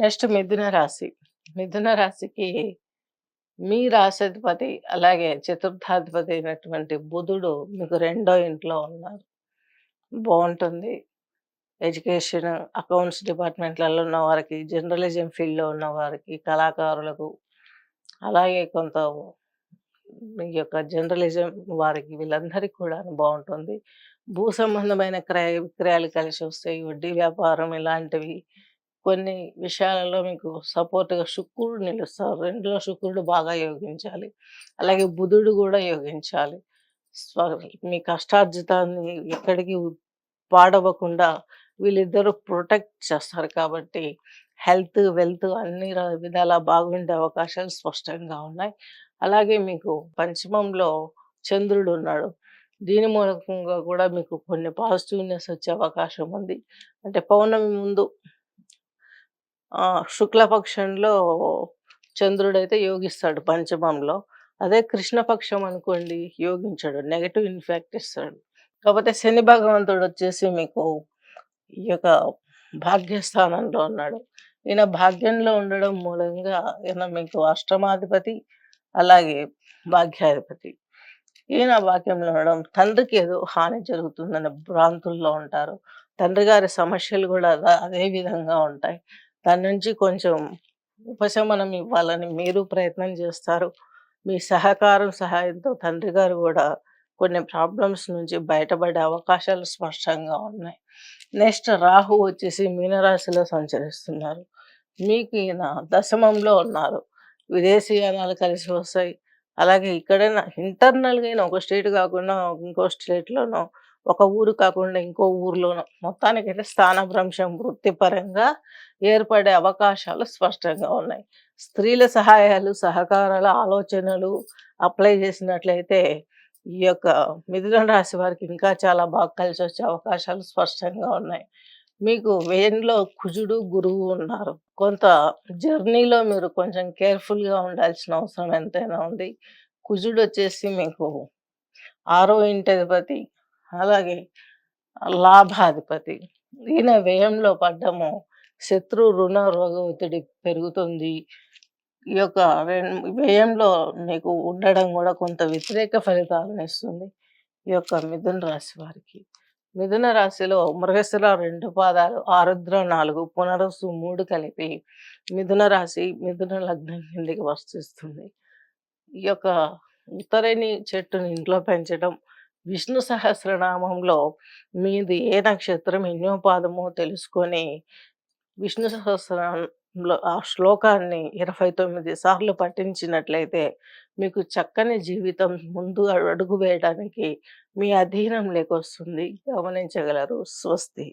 Next మిథున రాశి. మిథున రాశికి మీ రాశాధిపతి అలాగే చతుర్థాధిపతి అయినటువంటి బుధుడు మీకు రెండో ఇంట్లో ఉన్నారు. బాగుంటుంది. ఎడ్యుకేషన్ అకౌంట్స్ డిపార్ట్మెంట్లలో ఉన్న వారికి జర్నలిజం ఫీల్డ్లో ఉన్న వారికి కళాకారులకు అలాగే కొంత మీ యొక్క జర్నలిజం వారికి వీళ్ళందరికీ కూడా బాగుంటుంది. భూ సంబంధమైన క్రయ విక్రయాలు కలిసి వస్తాయి. వడ్డీ వ్యాపారం ఇలాంటివి కొన్ని విషయాలలో మీకు సపోర్ట్గా శుక్రుడు నిలుస్తారు. రెండులో శుక్రుడు బాగా యోగించాలి. అలాగే బుధుడు కూడా యోగించాలి. స్వ మీ కష్టార్జితాన్ని ఎక్కడికి పాడవకుండా వీళ్ళిద్దరూ ప్రొటెక్ట్ చేస్తారు కాబట్టి హెల్త్ వెల్త్ అన్ని విధాలా బాగుండే అవకాశాలు స్పష్టంగా ఉన్నాయి. అలాగే మీకు పంచమంలో చంద్రుడు ఉన్నాడు. దీని మూలకంగా కూడా మీకు కొన్ని పాజిటివ్నెస్ వచ్చే అవకాశం ఉంది. అంటే పౌర్ణమి ముందు శుక్లపక్షంలో చంద్రుడైతే యోగిస్తాడు పంచమంలో. అదే కృష్ణపక్షం అనుకోండి యోగించాడు నెగటివ్ ఇన్ఫాక్ట్ ఇస్తాడు. కాకపోతే శని భగవంతుడు వచ్చేసి మీకు ఈ యొక్క భాగ్యస్థానంలో ఉన్నాడు. ఈయన భాగ్యంలో ఉండడం మూలంగా ఈయన మీకు అష్టమాధిపతి అలాగే భాగ్యాధిపతి. ఈయన భాగ్యంలో ఉండడం తండ్రికి ఏదో హాని జరుగుతుందనే భ్రాంతుల్లో ఉంటారు. తండ్రి గారి సమస్యలు కూడా అదే విధంగా ఉంటాయి. దాని నుంచి కొంచెం ఉపశమనం ఇవ్వాలని మీరు ప్రయత్నం చేస్తారు. మీ సహకారం సహాయంతో తండ్రి గారు కూడా కొన్ని ప్రాబ్లమ్స్ నుంచి బయటపడే అవకాశాలు స్పష్టంగా ఉన్నాయి. నెక్స్ట్ రాహు వచ్చేసి మీనరాశిలో సంచరిస్తున్నారు. మీకు ఈయన దశమంలో ఉన్నారు. విదేశీయానాలు కలిసి వస్తాయి. అలాగే ఇక్కడైనా ఇంటర్నల్గా అయినా ఒక స్టేట్ కాకుండా ఇంకో స్టేట్లోనో ఒక ఊరు కాకుండా ఇంకో ఊర్లోనో మొత్తానికైతే స్థానభ్రంశం వృత్తిపరంగా ఏర్పడే అవకాశాలు స్పష్టంగా ఉన్నాయి. స్త్రీల సహాయాలు సహకారాల ఆలోచనలు అప్లై చేసినట్లయితే ఈ యొక్క మిథున రాశి వారికి ఇంకా చాలా బాగా కలిసి వచ్చే అవకాశాలు స్పష్టంగా ఉన్నాయి. మీకు వేయంలో కుజుడు గురువు ఉన్నారు. కొంత జర్నీలో మీరు కొంచెం కేర్ఫుల్గా ఉండాల్సిన అవసరం ఎంతైనా ఉంది. కుజుడు వచ్చేసి మీకు ఆరో ఇంటి అధిపతి అలాగే లాభాధిపతి. ఈయన వ్యయంలో పడ్డము శత్రు రుణ రోగ ఒత్తిడి పెరుగుతుంది. ఈ యొక్క వ్యయంలో నీకు ఉండడం కూడా కొంత వ్యతిరేక ఫలితాలను ఇస్తుంది. ఈ యొక్క మిథున రాశి వారికి. మిథున రాశిలో మృగశిర రెండు పాదాలు ఆరుద్ర నాలుగు పునరస్సు మూడు కలిపి మిథున రాశి మిథున లగ్నం కిందికి వర్తిస్తుంది. ఈ యొక్క ఉత్తరేణి చెట్టుని ఇంట్లో పెంచడం విష్ణు సహస్రనామంలో మీది ఏ నక్షత్రం ఎన్నో పాదమో తెలుసుకొని విష్ణు సహస్రంలో ఆ శ్లోకాన్ని ఇరవై తొమ్మిది సార్లు పఠించినట్లయితే మీకు చక్కని జీవితం ముందు అడుగు వేయడానికి మీ అధీనం లేకొస్తుంది గమనించగలరు. స్వస్తి.